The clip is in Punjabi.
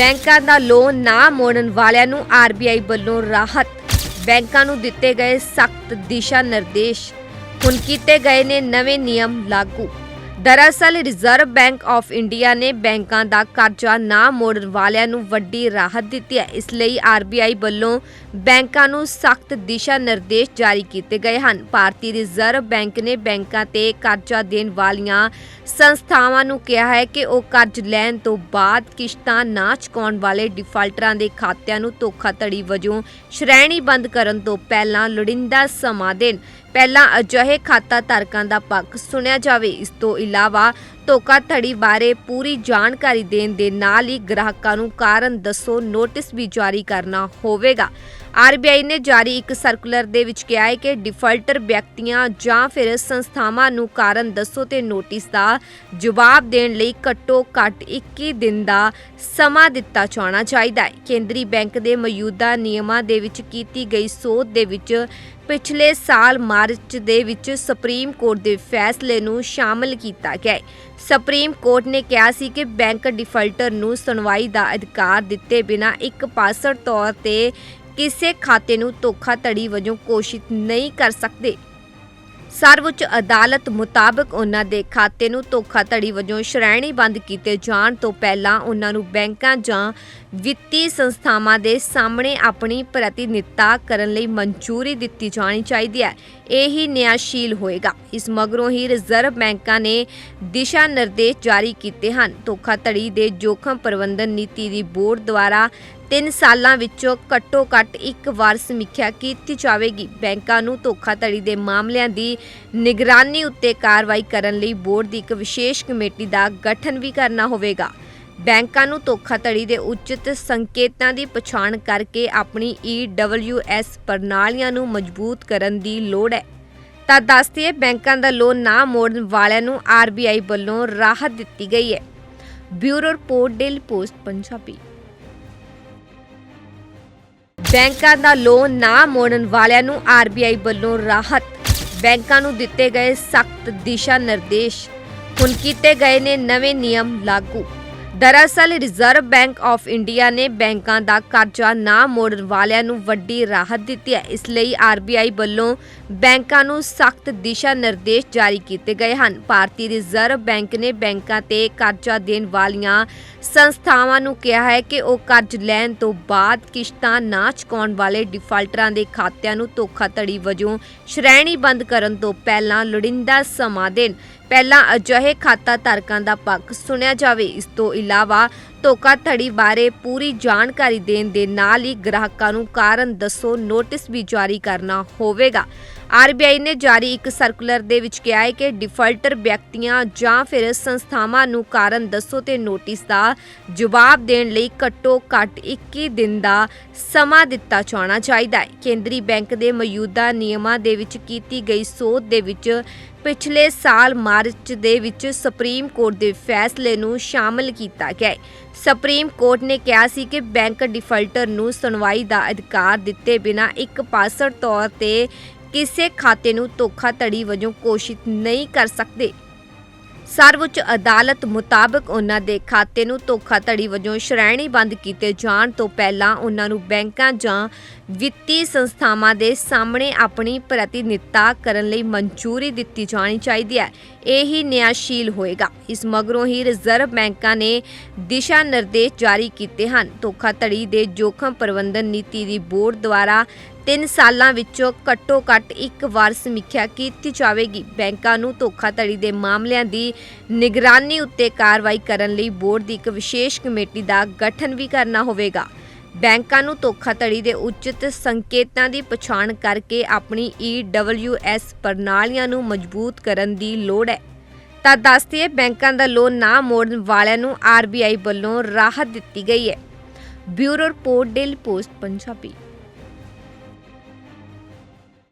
ਬੈਂਕਾਂ ਦਾ ਲੋਨ ਨਾ ਮੋੜਨ ਵਾਲਿਆਂ ਨੂੰ ਆਰਬੀਆਈ ਵੱਲੋਂ ਰਾਹਤ। ਬੈਂਕਾਂ ਨੂੰ ਦਿੱਤੇ ਗਏ ਸਖਤ ਦਿਸ਼ਾ ਨਿਰਦੇਸ਼। ਹੁਣ ਕੀਤੇ ਗਏ ਨੇ ਨਵੇਂ ਨਿਯਮ ਲਾਗੂ। ਦਰਅਸਲ ਰਿਜ਼ਰਵ ਬੈਂਕ ਆਫ ਇੰਡੀਆ ਨੇ ਬੈਂਕਾਂ ਦਾ ਕਰਜ਼ਾ ਨਾ ਮੋੜਨ ਵਾਲਿਆਂ ਨੂੰ ਵੱਡੀ ਰਾਹਤ ਦਿੱਤੀ ਹੈ। ਇਸ ਲਈ ਆਰਬੀਆਈ ਵੱਲੋਂ ਬੈਂਕਾਂ ਨੂੰ ਸਖਤ ਦਿਸ਼ਾ ਨਿਰਦੇਸ਼ ਜਾਰੀ ਕੀਤੇ ਗਏ ਹਨ। ਭਾਰਤੀ ਰਿਜ਼ਰਵ ਬੈਂਕ ਨੇ ਬੈਂਕਾਂ ਤੇ ਕਰਜ਼ਾ ਦੇਣ ਵਾਲੀਆਂ ਸੰਸਥਾਵਾਂ ਨੂੰ ਕਿਹਾ ਹੈ ਕਿ ਉਹ ਕਰਜ਼ ਲੈਣ ਤੋਂ ਬਾਅਦ ਕਿਸ਼ਤਾਂ ਨਾ ਚੁਕਾਉਣ ਵਾਲੇ ਡਿਫਾਲਟਰਾਂ ਦੇ ਖਾਤਿਆਂ ਨੂੰ ਧੋਖਾਧੜੀ ਵਜੋਂ ਸ਼੍ਰੇਣੀਬੰਦ ਕਰਨ ਤੋਂ ਪਹਿਲਾਂ ਲੋੜੀਂਦਾ ਸਮਾਂ ਦੇਣ। ਪਹਿਲਾਂ ਅਜਿਹੇ ਖਾਤਾ ਧਾਰਕਾਂ ਦਾ ਪੱਖ ਸੁਣਿਆ ਜਾਵੇ, ਇਸ ਤੋਂ ਇਲਾਵਾ ਧੋਖਾਧੜੀ ਬਾਰੇ ਪੂਰੀ ਜਾਣਕਾਰੀ ਦੇਣ ਦੇ ਨਾਲ ਹੀ ਗ੍ਰਾਹਕਾਂ ਨੂੰ ਕਾਰਨ ਦੱਸੋ, ਨੋਟਿਸ ਵੀ ਜਾਰੀ ਕਰਨਾ ਹੋਵੇਗਾ। ਆਰਬੀਆਈ ਨੇ ਜਾਰੀ ਇੱਕ ਸਰਕੂਲਰ ਦੇ ਵਿੱਚ ਕਿਹਾ ਹੈ ਕਿ ਡਿਫਾਲਟਰ ਵਿਅਕਤੀਆਂ ਜਾਂ ਫਿਰ ਸੰਸਥਾਵਾਂ ਨੂੰ ਕਾਰਨ ਦੱਸੋ ਤੇ ਨੋਟਿਸ ਦਾ ਜਵਾਬ ਦੇਣ ਲਈ ਘੱਟੋ ਘੱਟ 21 ਦਿਨ ਦਾ ਸਮਾਂ ਦਿੱਤਾ ਜਾਣਾ ਚਾਹੀਦਾ ਹੈ। ਕੇਂਦਰੀ ਬੈਂਕ ਦੇ ਮੌਜੂਦਾ ਨਿਯਮਾਂ ਦੇ ਵਿੱਚ ਕੀਤੀ ਗਈ ਸੋਧ ਦੇ ਵਿੱਚ ਪਿਛਲੇ ਸਾਲ ਮਾਰਚ ਦੇ ਵਿੱਚ ਸੁਪਰੀਮ ਕੋਰਟ ਦੇ ਫੈਸਲੇ ਨੂੰ ਸ਼ਾਮਲ ਕੀਤਾ ਗਿਆ ਹੈ। ਸੁਪਰੀਮ ਕੋਰਟ ਨੇ ਕਿਹਾ ਸੀ ਕਿ ਬੈਂਕ ਡਿਫਾਲਟਰ ਨੂੰ ਸੁਣਵਾਈ ਦਾ ਅਧਿਕਾਰ ਦਿੱਤੇ ਬਿਨਾਂ ਇੱਕ ਪਾਸੜ ਤੌਰ ਤੇ ਕਿਸੇ ਖਾਤੇ ਨੂੰ ਧੋਖਾਧੜੀ ਵਜੋਂ ਘੋਸ਼ਿਤ ਨਹੀਂ ਕਰ ਸਕਦੇ। ਸਰਵਉੱਚ ਅਦਾਲਤ ਮੁਤਾਬਕ ਉਹਨਾਂ ਦੇ ਖਾਤੇ ਨੂੰ ਧੋਖਾਧੜੀ ਵਜੋਂ ਸ਼੍ਰੇਣੀਬੰਦ ਕੀਤੇ ਜਾਣ ਤੋਂ ਪਹਿਲਾਂ ਉਹਨਾਂ ਨੂੰ ਬੈਂਕਾਂ ਜਾਂ ਵਿੱਤੀ ਸੰਸਥਾਵਾਂ ਦੇ ਸਾਹਮਣੇ ਆਪਣੀ ਪ੍ਰਤੀਨਿਧਤਾ ਕਰਨ ਲਈ ਮਨਜ਼ੂਰੀ ਦਿੱਤੀ ਜਾਣੀ ਚਾਹੀਦੀ ਹੈ। ਇਹ ਹੀ ਨਿਆਸ਼ੀਲ ਹੋਏਗਾ। ਇਸ ਮਗਰੋਂ ਹੀ ਰਿਜ਼ਰਵ ਬੈਂਕਾਂ ਨੇ ਦਿਸ਼ਾ ਨਿਰਦੇਸ਼ ਜਾਰੀ ਕੀਤੇ ਹਨ। ਧੋਖਾਧੜੀ ਦੇ ਜੋਖਮ ਪ੍ਰਬੰਧਨ ਨੀਤੀ ਦੀ ਬੋਰਡ ਦੁਆਰਾ 3 ਸਾਲਾਂ ਵਿੱਚੋਂ ਘੱਟੋ ਘੱਟ ਇੱਕ ਵਾਰ ਸਮੀਖਿਆ ਕੀਤੀ ਜਾਵੇਗੀ। ਬੈਂਕਾਂ ਨੂੰ ਧੋਖਾਧੜੀ ਦੇ ਮਾਮਲਿਆਂ ਦੀ ਨਿਗਰਾਨੀ ਉੱਤੇ ਕਾਰਵਾਈ ਕਰਨ ਲਈ ਬੋਰਡ ਦੀ ਇੱਕ ਵਿਸ਼ੇਸ਼ ਕਮੇਟੀ ਦਾ ਗਠਨ ਵੀ ਕਰਨਾ ਹੋਵੇਗਾ। ਬੈਂਕਾਂ ਨੂੰ ਧੋਖਾਧੜੀ ਦੇ ਉਚਿਤ ਸੰਕੇਤਾਂ ਦੀ ਪਛਾਣ ਕਰਕੇ ਆਪਣੀ EWS ਪ੍ਰਣਾਲੀਆਂ ਨੂੰ ਮਜ਼ਬੂਤ ਕਰਨ ਦੀ ਲੋੜ ਹੈ। ਤਾਂ ਦੱਸਦੀਏ ਬੈਂਕਾਂ ਦਾ ਲੋਨ ਨਾ ਮੋੜਨ ਵਾਲਿਆਂ ਨੂੰ RBI ਵੱਲੋਂ ਰਾਹਤ ਦਿੱਤੀ ਗਈ ਹੈ। Bureau report, daily post, Punjabi. ਬੈਂਕਾਂ ਦਾ ਲੋਨ ਨਾ ਮੋੜਨ ਵਾਲਿਆਂ ਨੂੰ ਆਰਬੀਆਈ ਵੱਲੋਂ ਰਾਹਤ। ਬੈਂਕਾਂ ਨੂੰ ਦਿੱਤੇ ਗਏ ਸਖਤ ਦਿਸ਼ਾ ਨਿਰਦੇਸ਼। ਹੁਣ ਕੀਤੇ ਗਏ ਨੇ ਨਵੇਂ ਨਿਯਮ ਲਾਗੂ। ਦਰਅਸਲ ਰਿਜ਼ਰਵ ਬੈਂਕ ਆਫ ਇੰਡੀਆ ਨੇ ਬੈਂਕਾਂ ਦਾ ਕਰਜ਼ਾ ਨਾ ਮੋੜਨ ਵਾਲਿਆਂ ਨੂੰ ਵੱਡੀ ਰਾਹਤ ਦਿੱਤੀ ਹੈ। ਇਸ ਲਈ ਆਰਬੀਆਈ ਵੱਲੋਂ ਬੈਂਕਾਂ ਨੂੰ ਸਖਤ ਦਿਸ਼ਾ ਨਿਰਦੇਸ਼ ਜਾਰੀ ਕੀਤੇ ਗਏ ਹਨ। ਭਾਰਤੀ ਰਿਜ਼ਰਵ ਬੈਂਕ ਨੇ ਬੈਂਕਾਂ ਤੇ ਕਰਜ਼ਾ ਦੇਣ ਵਾਲੀਆਂ ਸੰਸਥਾਵਾਂ ਨੂੰ ਕਿਹਾ ਹੈ ਕਿ ਉਹ ਕਰਜ਼ ਲੈਣ ਤੋਂ ਬਾਅਦ ਕਿਸ਼ਤਾਂ ਨਾ ਚੁਕਾਉਣ ਵਾਲੇ ਡਿਫਾਲਟਰਾਂ ਦੇ ਖਾਤਿਆਂ ਨੂੰ ਧੋਖਾਧੜੀ ਵਜੋਂ ਸ਼੍ਰੇਣੀਬੰਦ ਕਰਨ ਤੋਂ ਪਹਿਲਾਂ ਲੋੜੀਂਦਾ ਸਮਾਂ ਦੇਣ। ਪਹਿਲਾਂ ਅਜਿਹੇ ਖਾਤਾ ਧਾਰਕਾਂ ਦਾ ਪੱਖ ਸੁਣਿਆ ਜਾਵੇ, ਇਸ ਤੋਂ ਇਲਾਵਾ ਧੋਖਾਧੜੀ ਬਾਰੇ ਪੂਰੀ ਜਾਣਕਾਰੀ ਦੇਣ ਦੇ ਨਾਲ ਹੀ ਗ੍ਰਾਹਕਾਂ ਨੂੰ ਕਾਰਨ ਦੱਸੋ, ਨੋਟਿਸ ਵੀ ਜਾਰੀ ਕਰਨਾ ਹੋਵੇਗਾ। ਆਰਬੀਆਈ ਨੇ ਜਾਰੀ ਇੱਕ ਸਰਕੂਲਰ ਦੇ ਵਿੱਚ ਕਿਹਾ ਹੈ ਕਿ ਡਿਫਾਲਟਰ ਵਿਅਕਤੀਆਂ ਜਾਂ ਫਿਰ ਸੰਸਥਾਵਾਂ ਨੂੰ ਕਾਰਨ ਦੱਸੋ ਤੇ ਨੋਟਿਸ ਦਾ ਜਵਾਬ ਦੇਣ ਲਈ ਘੱਟੋ ਘੱਟ 21 ਦਿਨ ਦਾ ਸਮਾਂ ਦਿੱਤਾ ਜਾਣਾ ਚਾਹੀਦਾ ਹੈ। ਕੇਂਦਰੀ ਬੈਂਕ ਦੇ ਮੌਜੂਦਾ ਨਿਯਮਾਂ ਦੇ ਵਿੱਚ ਕੀਤੀ ਗਈ ਸੋਧ ਦੇ ਵਿੱਚ ਪਿਛਲੇ ਸਾਲ ਮਾਰਚ ਦੇ ਵਿੱਚ ਸੁਪਰੀਮ ਕੋਰਟ ਦੇ ਫੈਸਲੇ ਨੂੰ ਸ਼ਾਮਲ ਕੀਤਾ ਗਿਆ ਹੈ। ਸੁਪਰੀਮ ਕੋਰਟ ਨੇ ਕਿਹਾ ਸੀ ਕਿ ਬੈਂਕ ਡਿਫਾਲਟਰ ਨੂੰ ਸੁਣਵਾਈ ਦਾ ਅਧਿਕਾਰ ਦਿੱਤੇ ਬਿਨਾਂ ਇੱਕ ਪਾਸੜ ਤੌਰ ਤੇ ਕਿਸੇ ਖਾਤੇ ਨੂੰ ਧੋਖਾਧੜੀ ਵਜੋਂ ਘੋਸ਼ਿਤ ਨਹੀਂ ਕਰ ਸਕਦੇ। ਸਰਵਉੱਚ ਅਦਾਲਤ ਮੁਤਾਬਕ ਉਹਨਾਂ ਦੇ ਖਾਤੇ ਨੂੰ ਧੋਖਾਧੜੀ ਵਜੋਂ ਸ਼੍ਰੇਣੀਬੰਦ ਕੀਤੇ ਜਾਣ ਤੋਂ ਪਹਿਲਾਂ ਉਹਨਾਂ ਨੂੰ ਬੈਂਕਾਂ ਜਾਂ ਵਿੱਤੀ ਸੰਸਥਾਵਾਂ ਦੇ ਸਾਹਮਣੇ ਆਪਣੀ ਪ੍ਰਤੀਨਿਧਤਾ ਕਰਨ ਲਈ ਮਨਜ਼ੂਰੀ ਦਿੱਤੀ ਜਾਣੀ ਚਾਹੀਦੀ ਹੈ। ਇਹ ਹੀ ਨਿਆਸ਼ੀਲ ਹੋਏਗਾ। ਇਸ ਮਗਰੋਂ ਹੀ ਰਿਜ਼ਰਵ ਬੈਂਕਾਂ ਨੇ ਦਿਸ਼ਾ ਨਿਰਦੇਸ਼ ਜਾਰੀ ਕੀਤੇ ਹਨ। ਧੋਖਾਧੜੀ ਦੇ ਜੋਖਮ ਪ੍ਰਬੰਧਨ ਨੀਤੀ ਦੀ ਬੋਰਡ ਦੁਆਰਾ 3 ਸਾਲਾਂ ਵਿੱਚੋਂ ਘੱਟੋ ਘੱਟ ਇੱਕ ਵਾਰ ਸਮੀਖਿਆ ਕੀਤੀ ਜਾਵੇਗੀ। ਬੈਂਕਾਂ ਨੂੰ ਧੋਖਾਧੜੀ ਦੇ ਮਾਮਲਿਆਂ ਦੀ ਨਿਗਰਾਨੀ ਉੱਤੇ ਕਾਰਵਾਈ ਕਰਨ ਲਈ ਬੋਰਡ ਦੀ ਇੱਕ ਵਿਸ਼ੇਸ਼ ਕਮੇਟੀ ਦਾ ਗਠਨ ਵੀ ਕਰਨਾ ਹੋਵੇਗਾ। ਬੈਂਕਾਂ ਨੂੰ ਧੋਖਾਧੜੀ ਦੇ ਉਚਿਤ ਸੰਕੇਤਾਂ ਦੀ ਪਛਾਣ ਕਰਕੇ ਆਪਣੀ EWS ਪ੍ਰਣਾਲੀਆਂ ਨੂੰ ਮਜ਼ਬੂਤ ਕਰਨ ਦੀ ਲੋੜ ਹੈ। ਤਾਂ ਦੱਸਦੀਏ ਬੈਂਕਾਂ ਦਾ ਲੋਨ ਨਾ ਮੋੜਨ ਵਾਲਿਆਂ ਨੂੰ RBI ਵੱਲੋਂ ਰਾਹਤ ਦਿੱਤੀ ਗਈ ਹੈ। Bureau report, daily post, Punjabi.